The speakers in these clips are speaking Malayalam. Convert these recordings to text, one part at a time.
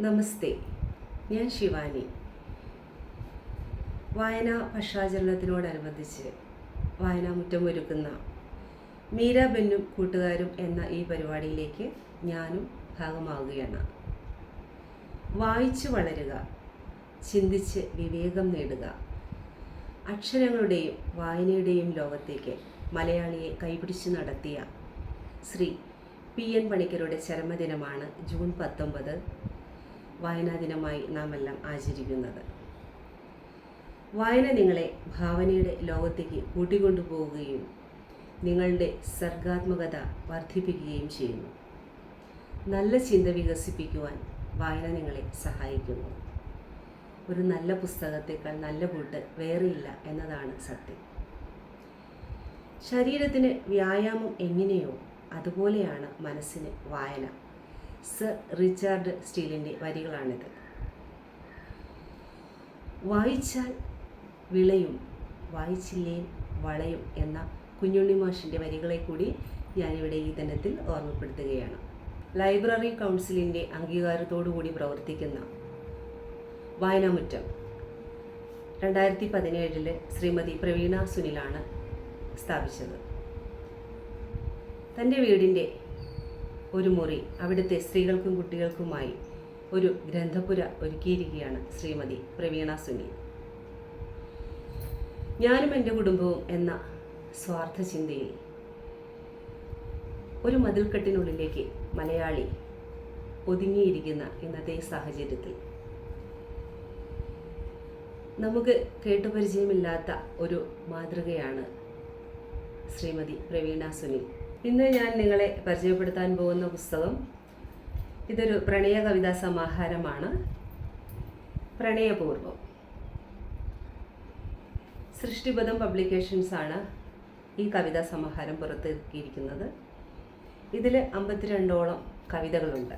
നമസ്തേ ഞാൻ ശിവാനി. വായനാ പക്ഷാചരണത്തിനോടനുബന്ധിച്ച് വായനാമുറ്റം ഒരുക്കുന്ന മീര ബെന്നും കൂട്ടുകാരും എന്ന ഈ പരിപാടിയിലേക്ക് ഞാനും ഭാഗമാവുകയാണ് വായിച്ചു വളരുക ചിന്തിച്ച് വിവേകം നേടുക അക്ഷരങ്ങളുടെയും വായനയുടെയും ലോകത്തേക്ക് മലയാളിയെ കൈപിടിച്ച് നടത്തിയ ശ്രീ പി എൻ പണിക്കരുടെ ചരമദിനമാണ് ജൂൺ പത്തൊമ്പത് വായനാ ദിനമായി നാം എല്ലാം ആചരിക്കുന്നത്. വായന നിങ്ങളെ ഭാവനയുടെ ലോകത്തേക്ക് കൂട്ടിക്കൊണ്ടുപോവുകയും നിങ്ങളുടെ സർഗാത്മകത വർദ്ധിപ്പിക്കുകയും ചെയ്യുന്നു. നല്ല ചിന്ത വികസിപ്പിക്കുവാൻ വായന നിങ്ങളെ സഹായിക്കുന്നു. ഒരു നല്ല പുസ്തകത്തേക്കാൾ നല്ല കൂട്ട് വേറെയില്ല എന്നതാണ് സത്യം. ശരീരത്തിന് വ്യായാമം എങ്ങനെയോ അതുപോലെയാണ് മനസ്സിന് വായന. സർ റിച്ചാർഡ് സ്റ്റീലിന്റെ വരികളാണിത്. വായിച്ചാൽ വിളയും വായിച്ചില്ലേ വളയും എന്ന കുഞ്ഞുണ്ണി മാഷിന്റെ വരികളെ കൂടി ഞാനിവിടെ ഈ ദിനത്തിൽ ഓർമ്മപ്പെടുത്തുകയാണ്. ലൈബ്രറി കൗൺസിലിന്റെ അംഗീകാരത്തോടുകൂടി പ്രവർത്തിക്കുന്ന വായനാമുറ്റം. രണ്ടായിരത്തി പതിനേഴിൽ ശ്രീമതി പ്രവീണ സുനിലാണ് സ്ഥാപിച്ചത്. തന്റെ വീടിന്റെ ഒരു മുറി അവിടുത്തെ സ്ത്രീകൾക്കും കുട്ടികൾക്കുമായി ഒരു ഗ്രന്ഥപുര ഒരുക്കിയിരിക്കുകയാണ് ശ്രീമതി പ്രവീണ സുനി. ഞാനും എന്റെ കുടുംബവും എന്ന സ്വാർത്ഥ ചിന്തയിൽ ഒരു മതിൽക്കെട്ടിനുള്ളിലേക്ക് മലയാളി ഒതുങ്ങിയിരിക്കുന്ന ഇന്നത്തെ സാഹചര്യത്തിൽ. നമുക്ക് കേട്ടുപരിചയമില്ലാത്ത ഒരു മാതൃകയാണ് ശ്രീമതി പ്രവീണ സുനിൽ ഇന്ന് ഞാൻ നിങ്ങളെ പരിചയപ്പെടുത്താൻ പോകുന്ന പുസ്തകം ഇതൊരു പ്രണയ കവിതാ സമാഹാരമാണ്. പ്രണയപൂർവം. പബ്ലിക്കേഷൻസ് ആണ് ഈ കവിതാ സമാഹാരം പുറത്തിറക്കിയിരിക്കുന്നത്. ഇതിൽ അമ്പത്തിരണ്ടോളം കവിതകളുണ്ട്.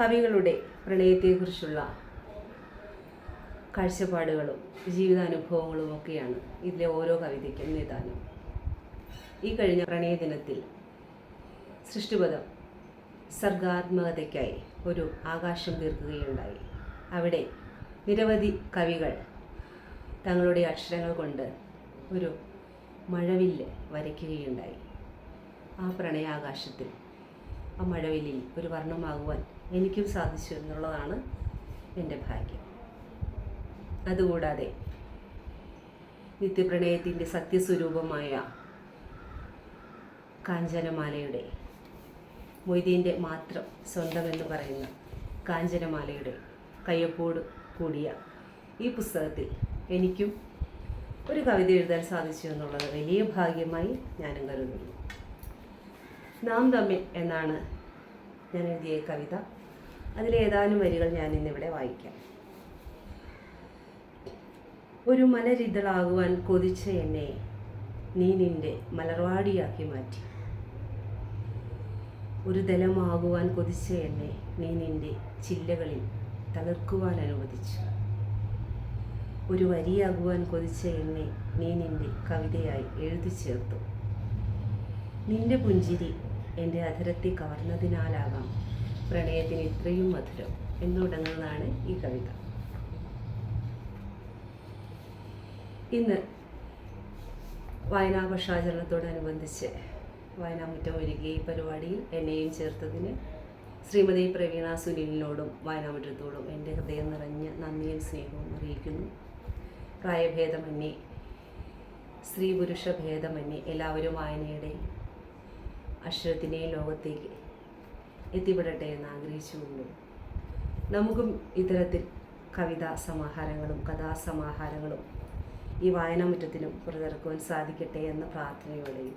കവികളുടെ പ്രണയത്തെക്കുറിച്ചുള്ള കാഴ്ചപ്പാടുകളും ജീവിതാനുഭവങ്ങളും ഒക്കെയാണ് ഇതിലെ ഓരോ കവിതയ്ക്കും നിദാനം. ഈ കഴിഞ്ഞ പ്രണയ ദിനത്തിൽ സൃഷ്ടിപദം സർഗാത്മകതയ്ക്കായി ഒരു ആകാശം തീർക്കുകയുണ്ടായി അവിടെ നിരവധി കവികൾ തങ്ങളുടെ അക്ഷരങ്ങൾ കൊണ്ട് ഒരു മഴവില്ല് വരയ്ക്കുകയുണ്ടായി. ആ പ്രണയാകാശത്തിൽ ആ മഴവില്ലിൽ ഒരു വർണമാകുവാൻ എനിക്കും സാധിച്ചു എന്നുള്ളതാണ് എന്റെ ഭാഗ്യം. അതുകൂടാതെ നിത്യപ്രണയത്തിന്റെ സത്യസ്വരൂപമായ കാഞ്ചനമാലയുടെ മൊയ്തീന്റെ മാത്രം സ്വന്തമെന്ന് പറയുന്ന കാഞ്ചനമാലയുടെ കയ്യൊപ്പോട് കൂടിയ ഈ പുസ്തകത്തിൽ എനിക്കും ഒരു കവിത എഴുതാൻ സാധിച്ചു എന്നുള്ളത് വലിയ ഭാഗ്യമായി ഞാനും കരുതുന്നു. നാം തമ്മിൽ എന്നാണ് ഞാൻ എഴുതിയ കവിത. അതിലെ ഏതാനും വരികൾ ഞാൻ ഇന്നിവിടെ വായിക്കാം. ഒരു മലരിതളാകുവാൻ കൊതിച്ച എന്നെ നീ നിന്റെ മലർവാടിയാക്കി മാറ്റി. ഒരു ദലമാകുവാൻ കൊതിച്ച എന്നെ നീ നിന്റെ ചില്ലകളിൽ തളിർക്കുവാൻ അനുവദിച്ചു. ഒരു വരിയാകുവാൻ കൊതിച്ച എന്നെ നീ നിന്റെ കവിതയായി എഴുതി ചേർത്തു. നിന്റെ പുഞ്ചിരി എന്റെ അധരത്തെ കവർന്നതിനാലാകാം. പ്രണയത്തിന് ഇത്രയും മധുരം എന്നുടങ്ങുന്നതാണ് ഈ കവിത. ഇന്ന് വായനാ പക്ഷാചരണത്തോടനുബന്ധിച്ച് വായനാമുറ്റം ഒരുക്കിയ ഈ പരിപാടിയിൽ എന്നെയും ചേർത്തതിന് ശ്രീമതി പ്രവീണ സുനിലിനോടും വായനാമുറ്റത്തോടും എന്റെ ഹൃദയം നിറഞ്ഞ നന്ദിയും സ്നേഹവും അറിയിക്കുന്നു. പ്രായഭേദമന്യേ സ്ത്രീ പുരുഷ ഭേദമന്യേ എല്ലാവരും വായനയുടെ അക്ഷരത്തിനെ ലോകത്തേക്ക് എത്തിപ്പെടട്ടെ എന്ന് ആഗ്രഹിച്ചുകൊണ്ടും നമുക്കും ഇത്തരത്തിൽ കവിതാ സമാഹാരങ്ങളും കഥാസമാഹാരങ്ങളും ഈ വായനാമുറ്റത്തിനും പുറത്തിറക്കുവാൻ സാധിക്കട്ടെ എന്ന പ്രാർത്ഥനയോടെയും